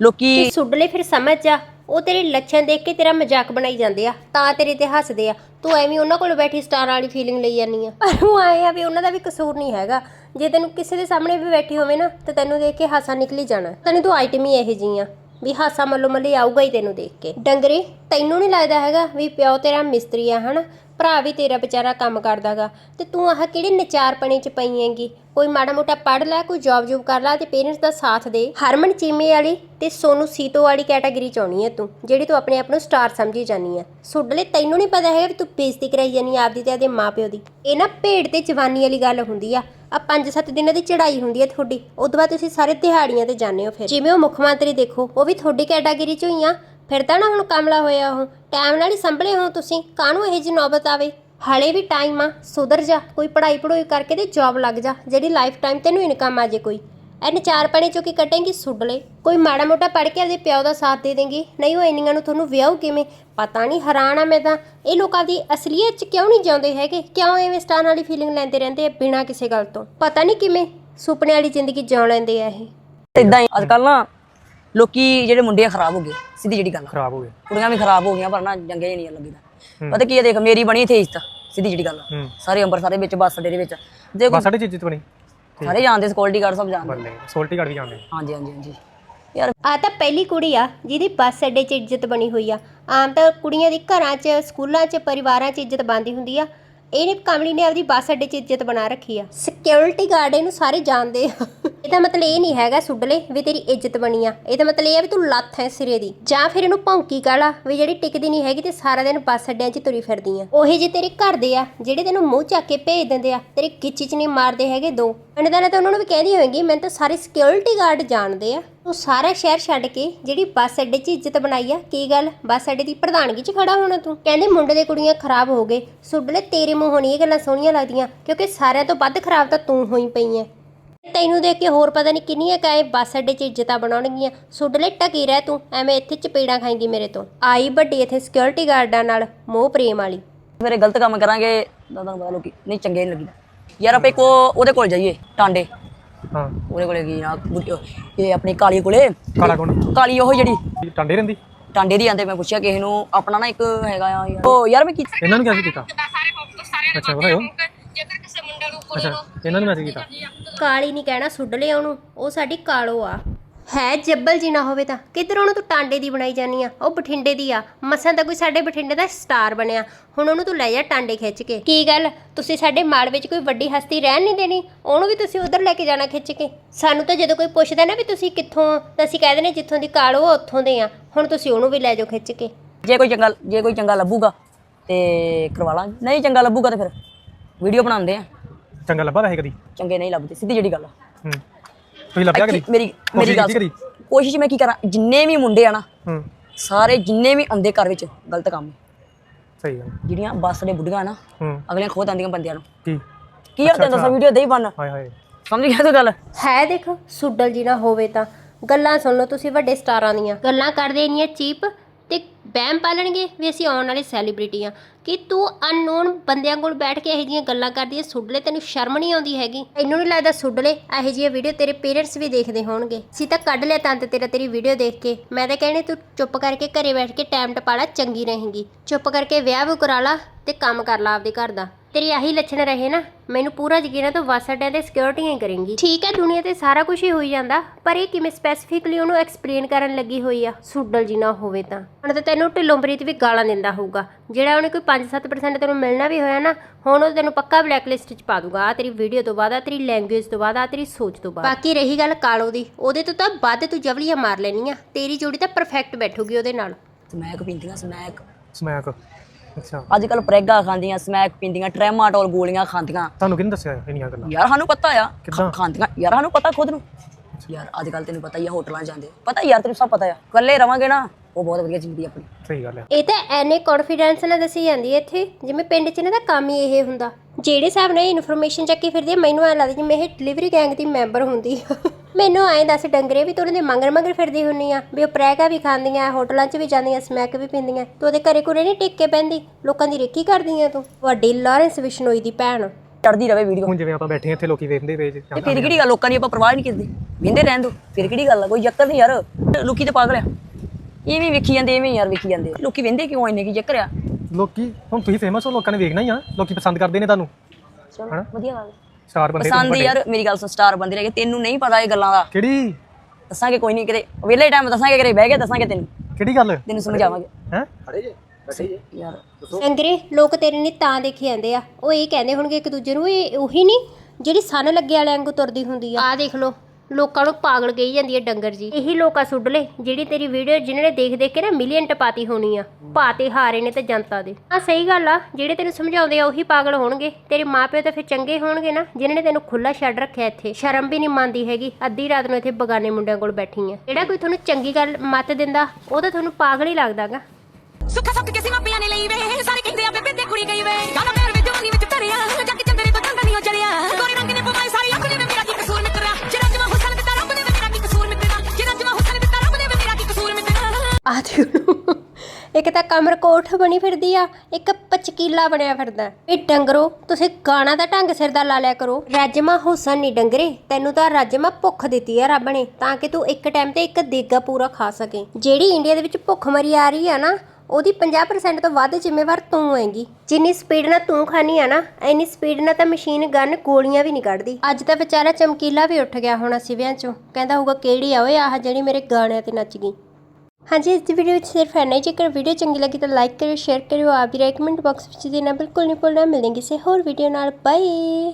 ਲੋਕੀ ਕਿ ਸੁੱਡਲੇ ਫਿਰ ਸਮਝ ਜਾ ਉਹ ਤੇਰੇ ਲੱਛਣ ਦੇਖ ਕੇ ਤੇਰਾ ਮਜ਼ਾਕ ਬਣਾਈ ਜਾਂਦੇ ਆ, ਤਾਂ ਤੇਰੇ ਤੇ ਹੱਸਦੇ ਆ। ਤੂੰ ਐਵੇਂ ਉਹਨਾਂ ਕੋਲ ਬੈਠੀ ਸਟਾਰ ਵਾਲੀ ਫੀਲਿੰਗ ਲਈ ਜਾਂਦੀ ਆ। ਪਰ ਉਹ ਆਏ ਆ ਵੀ ਉਹਨਾਂ ਦਾ ਵੀ ਕਸੂਰ ਨਹੀਂ ਹੈਗਾ। ਜੇ ਤੈਨੂੰ ਕਿਸੇ ਦੇ ਸਾਹਮਣੇ ਵੀ ਬੈਠੀ ਹੋਵੇ ਨਾ, ਤਾਂ ਤੈਨੂੰ ਦੇਖ ਕੇ ਹਾਸਾ ਨਿਕਲੀ ਜਾਣਾ। ਤੈਨੂੰ ਤੂੰ ਆਈਟਮ ਹੀ ਇਹੋ ਜਿਹੀ ਆ ਵੀ ਹਾਸਾ ਮੱਲੋ ਮੱਲੀ ਆਊਗਾ ਹੀ ਤੈਨੂੰ ਦੇਖ ਕੇ। ਡੰਗਰੇ, ਤੈਨੂੰ ਨਹੀਂ ਲੱਗਦਾ ਹੈਗਾ ਵੀ ਪਿਓ ਤੇਰਾ ਮਿਸਤਰੀ ਆ, ਹਨਾ? ਭਰਾ ਵੀ ਤੇਰਾ ਵਿਚਾਰਾ ਕੰਮ ਕਰਦਾਗਾ। ਤੇ ਤੂੰ ਆਹ ਕਿਹੜੇ ਨਚਾਰਪਣੇ ਚ ਪਈ ਹੈਂਗੀ? ਕੋਈ ਮਾੜਾ ਮੋਟਾ ਪੜ ਲੈ, ਕੋਈ ਜੌਬ ਜੂਬ ਕਰ ਲੈ, ਤੇ ਪੇਰੈਂਟਸ ਦਾ ਸਾਥ ਦੇ। ਹਰਮਨ ਚੀਮੇ ਵਾਲੀ ਤੇ ਸੋਨੂ ਸੀਤੋ ਵਾਲੀ ਕੈਟਾਗਰੀ ਚ ਆਉਣੀ ਹੈ ਤੂੰ, ਜਿਹੜੀ ਤੂੰ ਆਪਣੇ ਆਪ ਨੂੰ ਸਟਾਰ ਸਮਝੀ ਜਾਨੀ ਆ। ਸੁੱਡਲੇ ਤੈਨੂੰ ਨਹੀਂ ਪਤਾ ਹੈਗਾ ਵੀ ਤੂੰ ਬੇਇੱਜ਼ਤੀ ਕਰਾਈ ਜਾਨੀ ਆਪਦੀ ਤੇ ਆਦੇ ਮਾਪਿਓ ਦੀ। ਇਹ ਨਾ ਭੇਡ ਤੇ ਜਵਾਨੀ ਵਾਲੀ ਗੱਲ ਹੁੰਦੀ ਆ। ਆ 5-7 ਦਿਨਾਂ ਦੀ ਚੜ੍ਹਾਈ ਹੁੰਦੀ ਹੈ ਤੁਹਾਡੀ, ਉਦੋਂ ਬਾਅਦ ਤੁਸੀਂ ਸਾਰੇ ਦਿਹਾੜੀਆਂ ਤੇ ਜਾਂਦੇ ਹੋ ਫਿਰ। ਜਿਵੇਂ ਉਹ ਮੁੱਖ ਮੰਤਰੀ ਦੇਖੋ, ਉਹ ਵੀ ਤੁਹਾਡੀ ਕੈਟਾਗਰੀ ਚ ਹੋਈ ਆ। ਫਿਰ ਤਾਂ ਨਾ ਹੁਣ ਕਮਲਾ ਹੋਇਆ ਉਹ, ਟਾਈਮ ਨਾਲ ਹੀ ਸੰਭਲੇ ਹੋ ਤੁਸੀਂ, ਕਾਹਨੂੰ ਇਹ ਜੀ ਨੌਬਤ ਆਵੇ? ਹਲੇ ਵੀ ਟਾਈਮ ਆ, ਸੁਧਰ ਜਾ, ਕੋਈ ਪੜ੍ਹਾਈ ਪੜ੍ਹਾਈ ਕਰਕੇ ਤੇ ਜੌਬ ਲੱਗ ਜਾ, ਜਿਹੜੀ ਲਾਈਫ ਟਾਈਮ ਤੈਨੂੰ ਇਨਕਮ ਆ ਜੇ ਕੋਈ। ਐਨ ਚਾਰ ਪਣੇ ਚੋਂ ਕੀ ਕੱਟੇਂਗੀ ਸੁੱਡ ਲੈ ਕੋਈ ਮਾੜਾ ਮੋਟਾ ਪੜ੍ਹ ਕੇ ਆਪਦੇ ਪਿਓ ਦਾ ਸਾਥ ਦੇ ਦੇਂਗੀ। ਨਹੀਂ ਉਹ ਇੰਨੀਆਂ ਨੂੰ ਤੁਹਾਨੂੰ ਵਿਆਹ ਕਿਵੇਂ? ਪਤਾ ਨਹੀਂ ਹੈਰਾਨ ਆ ਮੈਂ ਤਾਂ। ਇਹ ਲੋਕਾਂ ਦੀ ਅਸਲੀਅਤ ਚ ਕਿਉਂ ਨਹੀਂ ਜਿਉਂਦੇ ਹੈਗੇ? ਕਿਉਂ ਐਵੇਂ ਸਟਾਰ ਵਾਲੀ ਫੀਲਿੰਗ ਲੈਂਦੇ ਰਹਿੰਦੇ ਆ ਬਿਨਾਂ ਕਿਸੇ ਗੱਲ ਤੋਂ? ਪਤਾ ਨਹੀਂ ਕਿਵੇਂ ਸੁਪਨੇ ਵਾਲੀ ਜ਼ਿੰਦਗੀ ਜਿਉਂ ਲੈਂਦੇ ਆ ਇਹ। ਇਦਾਂ ਹੀ ਅੱਜ ਕੱਲ ਨਾ ਲੋਕੀ ਜਿਹੜੇ ਮੁੰਡੇ ਆ ਖਰਾਬ ਹੋ ਗਏ ਸਿੱਧੀ ਜਿਹੜੀ ਗੱਲ ਆ। ਖਰਾਬ ਹੋ ਗਏ। ਕੁੜੀਆਂ ਵੀ ਖਰਾਬ ਹੋ ਗਈਆਂ ਪਰ ਨਾ ਚੰਗੇ ਜਿਹੇ ਨਹੀਂ ਲੱਗੀਦਾ। ਪਤਾ ਕੀ ਹੈ ਦੇਖ ਮੇਰੀ ਬਣੀ ਇੱਥੇ ਇੱਜ਼ਤ ਸਿੱਧੀ ਜਿਹੜੀ ਗੱਲ ਆ। ਹੂੰ। ਸਾਰੇ ਅੰਬਰ ਸਾਰੇ ਵਿੱਚ ਬੱਸ ਅੱਡੇ ਦੇ ਵਿੱਚ। ਜੇ ਕੋਈ ਬਸ ਸਾਡੇ ਚੀਜ਼ ਬਣੀ। ਸਾਰੇ ਜਾਣਦੇ ਸਕਿਉਰਟੀ ਗਾਰਡ ਸਭ ਜਾਣਦੇ। ਬੱਲੇ ਸੋਲਟੀ ਘੜ ਵੀ ਜਾਂਦੇ ਹਾਂਜੀ ਹਾਂਜੀ ਹਾਂਜੀ। ਯਾਰ ਆ ਤਾਂ ਪਹਿਲੀ ਕੁੜੀ ਆ ਜਿਹਦੀ ਬੱਸ ਅੱਡੇ 'ਚ ਇੱਜ਼ਤ ਬਣੀ ਹੋਈ ਆ। ਆਮ ਤਾਂ ਕੁੜੀਆਂ ਦੀ ਘਰਾਂ 'ਚ ਸਕੂਲਾਂ 'ਚ ਪਰਿਵਾਰਾਂ 'ਚ ਇੱਜ਼ਤ ਬਣਦੀ ਹੁੰਦੀ ਆ। ਇਹਨੇ ਕਮਲੀ ਨੇ ਆਪਦੀ ਬੱਸ ਅੱਡੇ 'ਚ ਇੱਜ਼ਤ ਬਣਾ ਰੱਖੀ ਆ। ਸਿਕਿਉਰਿਟੀ ਗਾਰਡ ਇਹਨੂੰ ਸਾਰੇ ਜਾਣਦੇ ਆ। ਇਹਦਾ ਮਤਲਬ ਇਹ ਨਹੀਂ ਹੈਗਾ ਸੁੱਡਲੇ ਵੀ ਤੇਰੀ ਇੱਜ਼ਤ ਬਣੀ ਆ। ਇਹਦਾ ਮਤਲਬ ਇਹ ਆ ਵੀ ਤੂੰ ਲੱਥ ਹੈ ਸਿਰੇ ਦੀ। ਜਾਂ ਫਿਰ ਇਹਨੂੰ ਭੌਂਕੀ ਕਾਲਾ ਵੀ ਜਿਹੜੀ ਟਿਕਦੀ ਨਹੀਂ ਹੈਗੀ ਤੇ ਸਾਰਾ ਦਿਨ ਬੱਸ ਅੱਡਿਆਂ 'ਚ ਤੁਰੀ ਫਿਰਦੀ ਆ। ਉਹੇ ਜੇ ਤੇਰੇ ਘਰ ਦੇ ਆ ਜਿਹੜੇ ਤੈਨੂੰ ਮੂੰਹ ਚੱਕ ਕੇ ਭੇਜ ਦਿੰਦੇ ਆ ਤੇਰੇ ਗਿੱਚੀ 'ਚ ਨਹੀਂ ਮਾਰਦੇ ਹੈਗੇ ਦੋ। ਮੈਨੂੰ ਤਾਂ ਤਾਂ ਉਹਨਾਂ ਨੂੰ ਵੀ ਕਹਿੰਦੀ ਹੋਏਗੀ ਮੈਨੂੰ ਤਾਂ ਸਾਰੇ ਸਿਕਿਉਰਿਟੀ ਗਾਰਡ ਜਾਣਦੇ ਆ। ਤੂੰ ਸਾਰਾ ਸ਼ਹਿਰ ਛੱਡ ਕੇ ਜਿਹੜੀ ਬੱਸ ਅੱਡੇ 'ਚ ਇੱਜ਼ਤ ਬਣਾਈ ਆ, ਕੀ ਗੱਲ? ਬੱਸ ਅੱਡੇ ਦੀ ਪ੍ਰਧਾਨਗੀ 'ਚ ਖੜਾ ਹੋਣਾ ਤੂੰ? ਕਹਿੰਦੇ ਮੁੰਡੇ ਦੇ ਕੁੜੀਆਂ ਖਰਾਬ ਹੋ ਗਏ। ਸੁੱਡਲੇ ਤੇਰੇ ਮੂੰਹੋਂ ਨਹੀਂ ਇਹ ਗੱਲਾਂ ਸੋਹਣੀਆਂ ਲੱਗਦੀਆਂ, ਕਿਉਂਕਿ ਸਾਰਿਆਂ ਤੋਂ ਵੱਧ ਖਰਾਬ ਤਾਂ ਤੂੰ ਹੋਈ ਪਈ ਐ। ਤੈਨੂੰ ਦੇਖ ਕੇ ਹੋਰ ਪਤਾ ਨਹੀਂ ਕਿੰਨੀਆਂ ਕਾਏ ਬੱਸ ਅੱਡੇ 'ਚ ਇੱਜ਼ਤਾਂ ਬਣਾਉਣਗੀਆਂ। ਸੁੱਡਲੇ ਟਕੀ ਰਹਿ ਤੂੰ, ਐਵੇਂ ਇੱਥੇ ਚਪੇੜਾਂ ਖਾਏਂਗੀ ਮੇਰੇ ਤੋਂ। ਆਈ ਵੱਡੀ ਇੱਥੇ ਸਿਕਿਉਰਿਟੀ ਗਾਰਡਾਂ ਨਾਲ, ਮੋਹ ਪ੍ਰੇਮ ਵਾਲੀ। ਮੇਰੇ ਗਲਤ ਕੰਮ ਕਰਾਂਗੇ, ਤਾਂ ਤੁਹਾਨੂੰ ਪਤਾ ਲੋਕੀ, ਨਹੀਂ ਚੰਗੇ ਨਹੀਂ ਲੱਗੀਦਾ। ਯਾਰ ਆਪਾਂ ਇੱਕੋ ਉਹਦੇ ਕੋਲ ਜਾਈਏ, ਟਾਂਡੇ। ਹਾਂ। ਉਹਦੇ ਕੋਲੇ ਕੀ ਨਾ ਇਹ ਆਪਣੀ ਕਾਲੀ ਕੋਲੇ? ਕਾਲਾ ਕੌਣ? ਕਾਲੀ ਉਹ ਜਿਹੜੀ। ਟਾਂਡੇ ਰਹਿੰਦੀ? ਟਾਂਡੇ ਦੀ ਆਂਦੇ ਮੈਂ ਪੁੱਛਿਆ ਕਿਸੇ ਨੂੰ ਆਪਣਾ ਨਾ ਇੱਕ ਹੈਗਾ ਆ ਯਾਰ ਉਹ ਯਾਰ ਮੈਂ ਕੀ ਇਹਨਾਂ ਨੂੰ ਕਿਵੇਂ ਕੀਤਾ? ਅੱਛਾ ਬਤਾਓ ਜੇਕਰ ਕਿਸੇ ਮੁੰਡੇ ਨੂੰ ਅੱਛਾ ਇਹਨਾਂ ਨੂੰ ਮੈਸੇਜ ਕੀਤਾ? ਕਾਲੀ ਨਹੀਂ ਕਹਿਣਾ ਸੁੱਡ ਲਿਆ ਉਹਨੂੰ। ਉਹ ਸਾਡੀ ਕਾਲੋ ਆ। ਹੈ ਜੱਬਲ ਜੀ ਨਾ ਹੋਵੇ ਤਾਂ। ਕਿੱਧਰ ਉਹਨੂੰ ਤੂੰ ਟਾਂਡੇ ਦੀ ਬਣਾਈ ਜਾਨੀ ਆ? ਉਹ ਬਠਿੰਡੇ ਦੀ ਆ। ਮਸਾਂ ਤਾਂ ਕੋਈ ਸਾਡੇ ਬਠਿੰਡੇ ਦਾ ਸਟਾਰ ਬਣਿਆ। ਹੁਣ ਉਹਨੂੰ ਤੂੰ ਲੈ ਜਾ ਟਾਂਡੇ ਖਿੱਚ ਕੇ। ਕੀ ਗੱਲ? ਤੁਸੀਂ ਸਾਡੇ ਮਾਲ ਵਿੱਚ ਕੋਈ ਵੱਡੀ ਹਸਤੀ ਰਹਿਣ ਨਹੀਂ ਦੇਣੀ? ਉਹਨੂੰ ਵੀ ਤੁਸੀਂ ਉਧਰ ਲੈ ਕੇ ਜਾਣਾ ਖਿੱਚ ਕੇ। ਸਾਨੂੰ ਤਾਂ ਜਦੋਂ ਕੋਈ ਪੁੱਛਦਾ ਨਾ ਵੀ ਤੁਸੀਂ ਕਿੱਥੋਂ ਤਾਂ ਅਸੀਂ ਕਹਿ ਦਿੰਦੇ ਜਿੱਥੋਂ ਦੀ ਕਾਲੋ ਉੱਥੋਂ ਦੇ ਆ। ਹੁਣ ਤੁਸੀਂ ਉਹਨੂੰ ਵੀ ਲੈ ਜਾਓ ਖਿੱਚ ਕੇ। ਜੇ ਕੋਈ ਚੰਗਾ ਜੇ ਕੋਈ ਚੰਗਾ ਲੱਭੂਗਾ ਤੇ ਕਰਵਾ ਲਾਂਗੇ। ਨਹੀਂ ਚੰਗਾ ਲੱਭੂਗਾ ਤੇ ਫਿਰ ਵੀਡੀਓ ਬਣਾਉਂਦੇ ਆ। ਚੰਗਾ ਲੱਭਾ ਵੈਸੇ ਕਦੀ? ਚੰਗੇ ਨਹੀਂ ਲੱਭਦੇ ਸਿੱਧੀ ਜਿਹੜੀ ਗੱਲ ਆ। ਹੂੰ। ਤੁਸੀਂ ਲੱਭਿਆ ਕਦੀ? ਮੇਰੀ ਮੇਰੀ ਗੱਲ। ਕੋਸ਼ਿਸ਼ ਮੈਂ ਕੀ ਕਰਾਂ ਜਿੰਨੇ ਵੀ ਮੁੰਡੇ ਆ ਨਾ ਹੂੰ। ਸਾਰੇ ਜਿੰਨੇ ਵੀ ਆਉਂਦੇ ਘਰ ਵਿੱਚ ਗਲਤ ਕੰਮ ਸਹੀ ਗੱਲ। ਜਿਹੜੀਆਂ ਬੱਸ ਦੇ ਬੁੱਢੀਆਂ ਨਾ ਹੂੰ। ਅਗਲੀਆਂ ਖੋਦ ਆਂਦੀਆਂ ਬੰਦਿਆਂ ਨੂੰ। ਕੀ? ਕੀ ਯਾਰ ਤੈਨੂੰ ਦੱਸਾਂ ਵੀਡੀਓ ਦੇ ਹੀ ਬਣ ਹਾਏ ਹਾਏ। ਸਮਝ ਗਿਆ ਤੂੰ ਗੱਲ? ਹੈ ਦੇਖੋ ਸੁੱਡਲ ਜੀ ਨਾ ਹੋਵੇ ਤਾਂ। ਗੱਲਾਂ ਸੁਣ ਲਓ ਤੁਸੀਂ ਵੱਡੇ ਸਟਾਰਾਂ ਦੀਆਂ। ਗੱਲਾਂ ਕਰਦੇ ਇੰਨੀਆਂ ਚੀਪ ਤੇ ਬਹਿਮ ਪਾਲਣਗੇ ਵੀ ਅਸੀਂ ਆਉਣ ਵਾਲੇ ਸੈਲੀਬ੍ਰਿਟੀ ਆ। ਕਿ ਤੂੰ ਅਨਨੋਨ ਬੰਦਿਆਂ ਕੋਲ ਬੈਠ ਕੇ ਇਹੋ ਜਿਹੀਆਂ ਗੱਲਾਂ ਕਰਦੀ ਹੈ ਸੁੱਡਲੇ ਤੈਨੂੰ ਸ਼ਰਮ ਨਹੀਂ ਆਉਂਦੀ ਹੈਗੀ। ਇਹਨੂੰ ਨਹੀਂ ਲੱਗਦਾ ਸੁੱਡਲੇ ਇਹੋ ਜਿਹੀਆਂ ਵੀਡੀਓ ਤੇਰੇ ਪੇਰੈਂਟਸ ਵੀ ਦੇਖਦੇ ਹੋਣਗੇ। ਸੀ ਤਾਂ ਕੱਢ ਲਿਆ ਤੰਤ ਤੇਰਾ ਤੇਰੀ ਵੀਡੀਓ ਦੇਖ ਕੇ। ਮੈਂ ਤਾਂ ਕਹਿਣੀ ਤੂੰ ਚੁੱਪ ਕਰਕੇ ਘਰੇ ਬੈਠ ਕੇ ਟਾਈਮ ਟਪਾਲਾ ਚੰਗੀ ਰਹੇਗੀ। ਚੁੱਪ ਕਰਕੇ ਵਿਆਹ ਵੀ ਕਰਾ ਲਾ ਤੇ ਕੰਮ ਕਰ ਲਾ ਆਪਦੇ ਘਰ ਦਾ। ਤੇਰੀ ਆਹੀ ਲੱਛਣ ਰਹੇ ਨਾ ਮੈਨੂੰ ਪੂਰਾ ਯਕੀਨ ਹੈ ਤੂੰ ਬੱਸ ਅੱਡਿਆਂ ਤੇ ਸਿਕਿਉਰਿਟੀਆਂ ਹੀ ਕਰੇਂਗੀ। ਠੀਕ ਹੈ। ਦੁਨੀਆ ਤੇ ਸਾਰਾ ਕੁਝ ਹੀ ਹੋਈ ਜਾਂਦਾ ਪਰ ਇਹ ਕਿਵੇਂ ਸਪੈਸੀਫਿਕਲੀ ਉਹਨੂੰ ਐਕਸਪਲੇਨ ਕਰਨ ਲੱਗੀ ਹੋਈ ਆ? ਸੁੱਡਲ ਜੀ ਨਾ ਹੋਵੇ ਤਾਂ। ਹੁਣ ਤਾਂ ਤੈਨੂੰ ਢਿੱਲੋਂ ਪ੍ਰੀਤ ਵੀ ਗਾਲਾਂ ਦਿੰਦਾ ਹੋਊਗਾ। ਜਿਹੜਾ ਉਹਨੇ ਕੋਈ 5-7% ਤੈਨੂੰ ਮਿਲਣਾ ਵੀ ਹੋਇਆ ਨਾ ਹੁਣ ਉਹ ਤੈਨੂੰ ਪੱਕਾ ਬਲੈਕ ਲਿਸਟ 'ਚ ਪਾ ਦੂਗਾ। ਆ ਤੇਰੀ ਵੀਡੀਓ ਤੋਂ ਬਾਅਦ ਆ ਤੇਰੀ ਲੈਂਗੁਏਜ ਤੋਂ ਬਾਅਦ ਆ ਤੇਰੀ ਸੋਚ ਤੋਂ ਬਾਅਦ। ਬਾਕੀ ਰਹੀ ਗੱਲ ਕਾਲੋ ਦੀ ਉਹਦੇ ਤੋਂ ਤਾਂ ਵੱਧ ਤੂੰ ਜਵਲੀਆਂ ਮਾਰ ਲੈਣੀ ਆ। ਤੇਰੀ ਜੋੜੀ ਤਾਂ ਪਰਫੈਕਟ ਬੈਠੂਗੀ ਉਹਦੇ ਨਾਲ। ਸਮੈਕ ਪੀਂਦੀਆਂ ਸਮੈਕ। ਸਮੈਕ। ਅੱਛਾ। ਅੱਜ ਕੱਲ ਪ੍ਰੈਗਾ ਖਾਂਦੀਆਂ ਸਮੈਕ ਪੀਂਦੀਆਂ ਟ੍ਰੈਮਾਟੋਲ ਗੋਲੀਆਂ ਖਾਂਦੀਆਂ। ਤੁਹਾਨੂੰ ਕਿਹਨੇ ਦੱਸਿਆ ਇੰਨੀਆਂ ਗੱਲਾਂ? ਯਾਰ ਸਾਨੂੰ ਪਤਾ ਆ? ਖਾਂਦੀਆਂ। ਯਾਰ ਸਾਨੂੰ ਪਤਾ ਖੁਦ ਨੂੰ। ਯਾਰ ਅੱਜ ਕੱਲ ਤੈਨੂੰ ਪਤਾ ਹੀ ਆ ਹੋਟਲਾਂ ਜਾਂਦੇ। ਪਤਾ ਯਾਰ ਤੈਨੂੰ ਸਭ ਪਤਾ ਆ। ਇਕੱਲੇ ਰਵਾਂਗੇ ਨਾ। ਉਹ ਬਹੁਤ ਵਧੀਆ ਜ਼ਿੰਦਗੀ ਆਪਣੀ। ਸਹੀ ਗੱਲ ਹੈ ਇਹ ਤਾਂ ਐਨੇ ਕੌਨਫੀਡੈਂਸ ਨਾਲ ਦੱਸੀ ਜਾਂਦੀ ਹੈ ਇੱਥੇ ਜਿਵੇਂ ਪਿੰਡ 'ਚ ਇਹਨਾਂ ਦਾ ਕੰਮ ਹੀ ਇਹ ਹੁੰਦਾ। ਜਿਹੜੇ ਹਿਸਾਬ ਨਾਲ ਇਨਫੋਰਮੇਸ਼ਨ ਚੱਕੀ ਫਿਰਦੀ ਹੈ ਮੈਨੂੰ ਐ ਲੱਗਦਾ ਜਿਵੇਂ ਇਹ ਡਿਲੀਵਰੀ ਗੈਂਗ ਦੀ ਮੈਂਬਰ ਹੁੰਦੀ ਆ। ਮੈਨੂੰ ਐਂ ਦੱਸ ਡੰਗਰੇ ਵੀ ਤੂੰ ਉਹਨਾਂ ਦੇ ਮੰਗਰ ਮੰਗਰ ਫਿਰਦੀ ਹੁੰਨੀ ਆ ਵੀ ਉਹ ਪ੍ਰੈਗਾ ਵੀ ਖਾਂਦੀਆਂ ਹੋਟਲਾਂ 'ਚ ਵੀ ਜਾਂਦੀਆਂ ਸਮੈਕ ਵੀ ਪੀਂਦੀਆਂ। ਤੂੰ ਉਹਦੇ ਘਰੇ ਘੁਰੇ ਨਹੀਂ ਟਿੱਕ ਪੈਂਦੀ? ਲੋਕਾਂ ਦੀ ਰੇਕੀ ਕਰਦੀ ਆ ਤੂੰ? ਵੱਡੀ ਲਾਰੈਂਸ ਵਿਸ਼ਨੋਈ ਦੀ ਭੈਣ। ਚੜਦੀ ਰਵੇ ਵੀਡੀਓ। ਹੁਣ ਜਿਵੇਂ ਆਪਾਂ ਬੈਠੇ ਹਾਂ ਇੱਥੇ ਲੋਕੀ ਵੇਖਦੇ ਤੇ ਫਿਰ ਕਿਹੜੀ ਗੱਲ? ਲੋਕਾਂ ਦੀ ਆਪਾਂ ਪਰਵਾਹ ਨਹੀਂ ਕਰਦੇ ਵਿੰਦੇ ਰਹਿਣ ਦੋ। ਫਿਰ ਕਿਹੜੀ ਗੱਲ ਆ? ਕੋਈ ਚੱਕਰ ਨਹੀਂ ਯਾਰ। ਲੋਕੀ ਤੇ ਪਾਗਲ ਆ। ਇਵੇਂ ਵੇਖੀ ਜਾਂਦੇ ਇਵੇਂ ਯਾਰ ਵੇਖੀ ਜਾਂਦੇ। ਲੋਕੀ ਵਿੰਦੇ ਕਿਉਂ ਇੰਨੇ ਕੀ ਚੱਕਰ ਆ? ਲੋਕੀ ਹੁਣ ਤੁਸੀਂ ਫੇਮਸ ਹੋ ਲੋਕਾਂ ਨੇ ਵੇਖਣਾ ਹੀ ਆ। ਲੋਕੀ ਪਸੰਦ ਕਰਦੇ ਨੇ ਤੁਹਾਨੂੰ। ਚਲੋ ਵਧੀਆ ਗੱਲ ਸਟਾਰ ਬੰਦੇ ਪਸੰਦ ਯਾਰ ਮੇਰੀ ਗੱਲ ਸੁਣ ਸਟਾਰ ਬੰਦੇ ਰਹਿ ਗਏ ਤੈਨੂੰ ਨਹੀਂ ਪਤਾ ਇਹ ਗੱਲਾਂ ਦਾ। ਕਿਹੜੀ? ਦੱਸਾਂਗੇ ਕੋਈ ਨਹੀਂ ਕਿਤੇ ਵਿਹਲੇ ਟਾਈਮ ਦੱਸਾਂਗੇ ਕਿਤੇ ਬਹਿ ਕੇ ਦੱਸਾਂਗੇ ਤੈਨੂੰ। ਕਿਹੜੀ ਗੱਲ? ਤੈਨੂੰ ਸਮਝਾਵਾਂਗੇ। ਹੈ? ਯਾਰ। ਡੰਗਰੇ ਲੋਕ ਤੇਰੇ ਨੇ ਤਾਂ ਦੇਖੀ ਜਾਂਦੇ ਆ। ਉਹ ਇਹ ਕਹਿੰਦੇ ਹੋਣਗੇ ਇੱਕ ਦੂਜੇ ਨੂੰ ਇਹ ਉਹੀ ਨਹੀਂ ਜਿਹੜੀ ਸਨ ਲੱਗੇ ਵਾਲਿਆਂ ਵਾਂਗੂ ਤੁਰਦੀ ਹੁੰਦੀ ਆ। ਆ ਦੇਖ ਲੋ ਲੋਕਾਂ ਨੂੰ ਪਾਗਲ ਕਹੀ ਜਾਂਦੀ ਹੈ ਡੰਗਰ ਜੀ। ਇਹੀ ਲੋਕਾਂ ਸੁੱਡ ਲੈ, ਜਿਹੜੀ ਤੇਰੀ ਵੀਡੀਓ ਜਿਨ੍ਹਾਂ ਨੇ ਦੇਖ ਦੇਖ ਕੇ ਨਾ ਮਿਲੀਅਨ ਟਪਾਤੀ ਹੋਣੀ ਆ। ਪਾਤੇ ਹਾਰੇ ਨੇ ਤੇ ਜਨਤਾ ਦੇ। ਆ ਸਹੀ ਗੱਲ ਆ, ਜਿਹੜੇ ਤੈਨੂੰ ਸਮਝਾਉਂਦੇ ਆ ਉਹੀ ਪਾਗਲ ਹੋਣਗੇ। ਤੇਰੇ ਮਾਪਿਓ ਤਾਂ ਫਿਰ ਚੰਗੇ ਹੋਣਗੇ ਨਾ ਜਿਨ੍ਹਾਂ ਨੇ ਤੈਨੂੰ ਖੁੱਲਾ ਛੱਡ ਰੱਖਿਆ ਇੱਥੇ। ਸ਼ਰਮ ਵੀ ਨਹੀਂ ਮੰਨਦੀ ਹੈਗੀ, ਅੱਧੀ ਰਾਤ ਨੂੰ ਇੱਥੇ ਬਗਾਨੇ ਮੁੰਡਿਆਂ ਕੋਲ ਬੈਠੀ ਆ। ਜਿਹੜਾ ਕੋਈ ਤੁਹਾਨੂੰ ਚੰਗੀ ਗੱਲ ਮੱਤ ਦਿੰਦਾ, ਉਹ ਤਾਂ ਤੁਹਾਨੂੰ ਪਾਗਲ ਹੀ ਲੱਗਦਾਗਾ। ਸੁੱਖਾ ਸੁੱਖ ਕੇ ਮਾਪਿਆਂ ਨੇ ਲਈ ਵੇ, ਸਾਰੇ ਕਹਿੰਦੇ ਆ ਬੇਬੇ ਤੇ ਕੁੜੀ ਗਈ ਵੇ। ਆ ਦੇਖੋ ਇੱਕ ਤਾਂ ਕਮਰ ਕੋਠ ਬਣੀ ਫਿਰਦੀ ਆ, ਇੱਕ ਪਚਕੀਲਾ ਬਣਿਆ ਫਿਰਦਾ। ਇਹ ਡੰਗਰੋ, ਤੁਸੀਂ ਗਾਣਾ ਦਾ ਢੰਗ ਸਿਰ ਦਾ ਲਾ ਲਿਆ ਕਰੋ। ਰਾਜਮਾ ਹੁਸਨ ਨਹੀਂ ਡੰਗਰੇ, ਤੈਨੂੰ ਤਾਂ ਰਾਜਮਾ ਭੁੱਖ ਦਿੱਤੀ ਆ ਰੱਬ ਨੇ, ਤਾਂ ਕਿ ਤੂੰ ਇੱਕ ਟਾਈਮ ਤੇ ਇੱਕ ਦੇਗਾ ਪੂਰਾ ਖਾ ਸਕੇ। ਜਿਹੜੀ ਇੰਡੀਆ ਦੇ ਵਿੱਚ ਭੁੱਖ ਮਰੀ ਆ ਰਹੀ ਆ ਨਾ, ਉਹਦੀ 50% ਤੋਂ ਵੱਧ ਜ਼ਿੰਮੇਵਾਰ ਤੂੰ ਹੈਗੀ ਜਿੰਨੀ ਸਪੀਡ ਨਾਲ ਤੂੰ ਖਾਣੀ ਆ ਨਾ, ਇੰਨੀ ਸਪੀਡ ਨਾਲ ਤਾਂ ਮਸ਼ੀਨ ਗਨ ਗੋਲੀਆਂ ਵੀ ਨਹੀਂ ਕੱਢਦੀ। ਅੱਜ ਤਾਂ ਵਿਚਾਰਾ ਚਮਕੀਲਾ ਵੀ ਉੱਠ ਗਿਆ ਹੋਣਾ ਸਿਵਿਆਂ ਚੋਂ। ਕਹਿੰਦਾ ਹੋਊਗਾ, ਕਿਹੜੀ ਆ ਓਏ, ਆਹ ਜਿਹੜੀ ਮੇਰੇ ਗਾਣਿਆਂ ਤੇ ਨੱਚ ਗਈ? ਹਾਂਜੀ, ਇਸ ਦੀ ਵੀਡੀਓ ਵਿੱਚ ਸਿਰਫ ਇੰਨਾ ਹੀ। ਜੇਕਰ ਵੀਡੀਓ ਚੰਗੀ ਲੱਗੀ ਤਾਂ ਲਾਈਕ ਕਰਿਓ ਸ਼ੇਅਰ ਕਰਿਓ। ਆਪ ਦੀ ਰეკਮੈਂਡ ਬਾਕਸ ਵਿੱਚ ਦੇਣਾ ਬਿਲਕੁਲ ਨਹੀਂ ਭੁੱਲਣਾ ਮਿਲਣਗੇ ਕਿਸੇ ਹੋਰ ਵੀਡੀਓ ਨਾਲ। ਬਾਏ